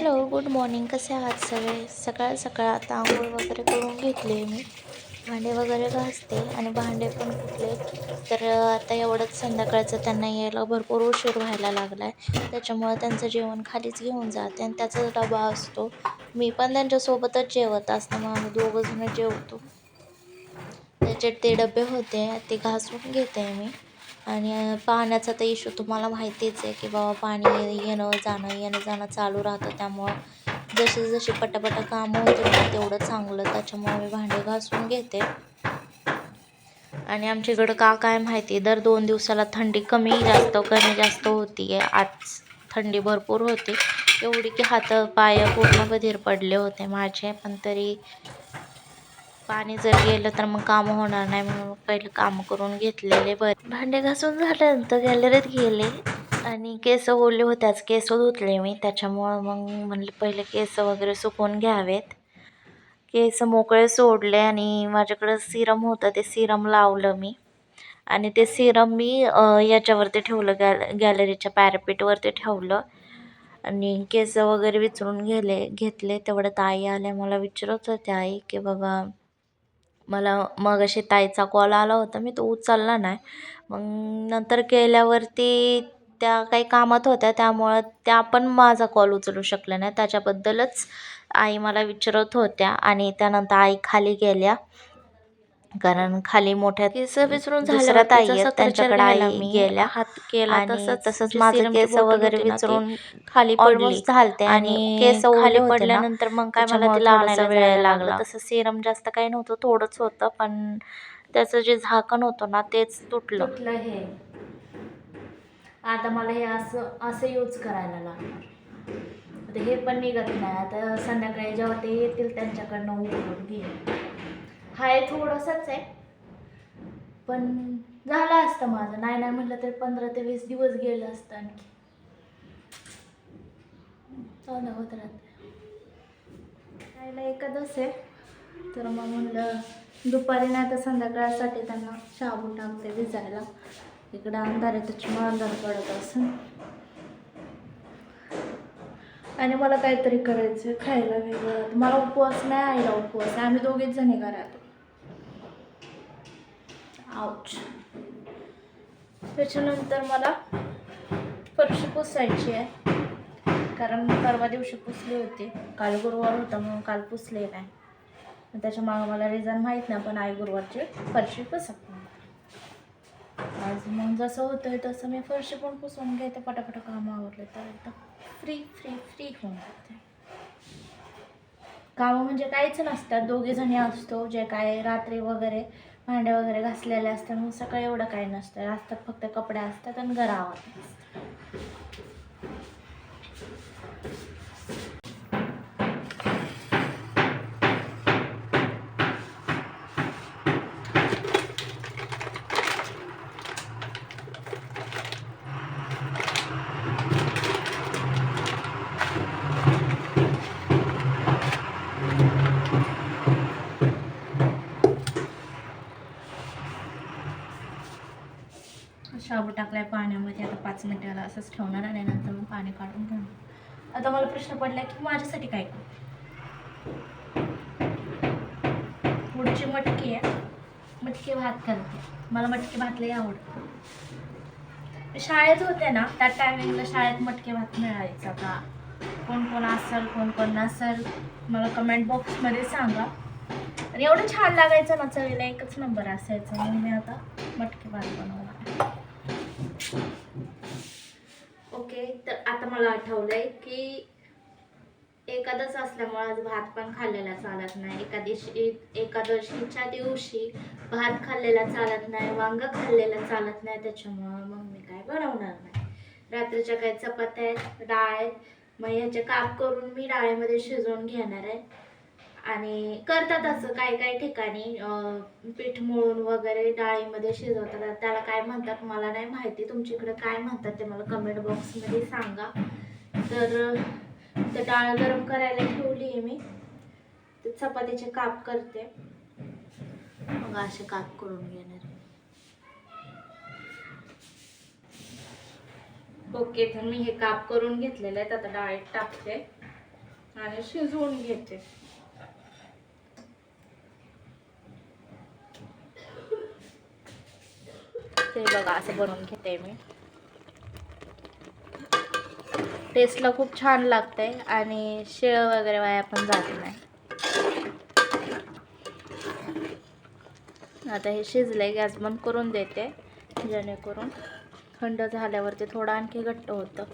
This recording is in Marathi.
Hello good morning. कसे आहात सगळे? सकाळ सकाळ आता आंघोळ वगैरे करून घेतली मी. भांडे वगैरे घासते आणि भांडे पण फुटले. तर आता एवढंच संध्याकाळचं त्यांना यायला भरपूर उशीर व्हायला लागला आहे त्याच्यामुळं त्यांचं जेवण खालीच घेऊन जाते आणि त्याचा डबा असतो. मी पण त्यांच्यासोबतच जेवत असते. मग आम्ही दोघंजणं जेवतो. त्याचे ते डबे होते ते घासून घेते मी. आणि पाण्याचा तर इशू तुम्हाला माहितीच आहे की बाबा पाणी येणं जाणं येणं जाणं चालू राहतं. त्यामुळं जशी जशी पटापटा कामं होतील ना तेवढं चांगलं. त्याच्यामुळे मी भांडे घासून घेते. आणि आमच्या इकडं का काय माहिती दर दोन दिवसाला थंडी कमी जास्त कमी जास्त होती आहे आज थंडी भरपूर होती. एवढी की हात पाय पूर्ण बधीर पडले होते माझे पण तरी पाणी जर गेलं तर मग कामं होणार नाही म्हणून पहिले कामं करून घेतलेले बरे. भांडे घासून झाल्यानंतर गॅलरीत गेले आणि केस ओले होत्याच केस धुतले मी. त्याच्यामुळं मग म्हणलं पहिले केस वगैरे सुकवून घ्यावेत. केस मोकळे सोडले आणि माझ्याकडं सिरम होतं. ते सिरम लावलं मी. आणि ते सिरम मी याच्यावरती ठेवलं. गॅल गॅलरीच्या पॅरापीटवरती ठेवलं. आणि केस वगैरे विचरून गेले घेतले. तेवढ्यात आई आल्या. मला विचारत होत्या आई की बाबा मला मग अशी ताईचा कॉल आला होता मी तो उचलला नाही. मग नंतर केल्यावरती त्या काही कामात होत्या त्यामुळं त्या पण माझा कॉल उचलू शकल्या नाही त्याच्याबद्दलच आई मला विचारत होत्या आणि त्यानंतर आई खाली गेल्या. कारण खाली मोठ्या केस विचारून झाल्या ताई त्यांच्याकडे आई गेल्या हात केला तसंच तसंच माझं केस वगैरे होती ना ती विचारून खाली ऑलमोस्ट झालते आणि केस खाली पडल्यानंतर मग काय मला तिला आणायला वेळ लागला. तसं सिरम जास्त काही नव्हतं थोडंच होतं पण त्याचं जे झाकण होतं ना तेच तुटलं. तुटलं हे. आता मला हे असं असं यूज करायला लागलं आता हे पण निघत नाही. आता संध्याकाळी जेव्हा ते येतील त्यांच्याकडनं उघडून घे हाय थोडंसंच आहे. पण झालं असतं माझं. नाही नाही म्हटलं तरी पंधरा ते वीस दिवस गेलं असतं आणखी. चालू होत राहतं. खायला एखादंच आहे. तर मग म्हणलं दुपारी नाही तर संध्याकाळसाठी त्यांना शाबू टाकते भिजायला. इकडं अंधार आहे त्याच्यामुळे अंधार पडत असं आणि मला काहीतरी करायचं खायला वेगळं. मला उपवास नाही आईला उपवास आम्ही दोघेच जणी घरात. आऊच त्याच्यानंतर मला फरशी पुसायची आहे. कारण मी परवा दिवशी पुसली होती. काल गुरुवार होता म्हणून काल पुसले नाही. त्याच्या त्याच्यामागं मला रिझन माहीत नाही पण आई गुरुवारची फरशी पुसत आज मग जसं होतंय तसं मी फरशी पण पुसून घेते. पटापट कामावरले तर. एकदम फ्री फ्री फ्री होऊन जाते. कामं म्हणजे काहीच नसतात. दोघे जणी असतो जे काय रात्री वगैरे भांडे वगैरे घासलेले असतात मग सकाळी एवढं काही नसतं. असतात फक्त कपडे असतात आणि घर शाबू टाकलाय पाण्यामध्ये. आता पाच मिनिटाला असंच ठेवणार आणि नंतर मग पाणी काढून घेणार. आता मला प्रश्न पडला की माझ्यासाठी काय करू? पुढची मटकी आहे. मटकी भात करते. मला मटकी भात लई आवडतं. शाळेत होते ना त्या टायमिंगला शाळेत मटके भात मिळायचा का कोण कोण असेल कोण कोण नसेल मला कमेंट बॉक्समध्ये सांगा. आणि एवढं छान लागायचं ना चवीला एकच नंबर असायचा. म्हणून मी आता मटकी भात बनवला ओके तर आता मला आठवलंय की एकादश असल्यामुळे आज भात पण खाल्लेला चालत नाही. एकादशी एकादशीच्या दिवशी भात खाल्लेला चालत नाही वांग खाल्लेलं चालत नाही. त्याच्यामुळं मग मी काय बनवणार नाही. रात्रीच्या काही चपात्या आहेत डाळ मग ह्याचे काप करून मी डाळीमध्ये शिजवून घेणार आहे. आणि करतात असं काही काही ठिकाणी पीठ मळून वगैरे डाळीमध्ये शिजवतात. त्याला काय म्हणतात मला नाही माहिती. तुमच्याकडे काय म्हणतात ते मला कमेंट बॉक्समध्ये सांगा. तर ते डाळ गरम करायला ठेवली आहे मी. ते चपातीचे काप करते. मग असे काप करून घेणार. ओके तर मी हे काप करून घेतलेले आहेत. आता डाळीत टाकते आणि शिजवून घेते. ते बघा असं बनवून घेते मी. टेस्टला खूप छान लागते आणि शेळ वगैरे वाया पण जात नाही. आता हे शिजलंय गॅस बंद करून देते जेणेकरून थंड झाल्यावर ते थोडं आणखी घट्ट होतं.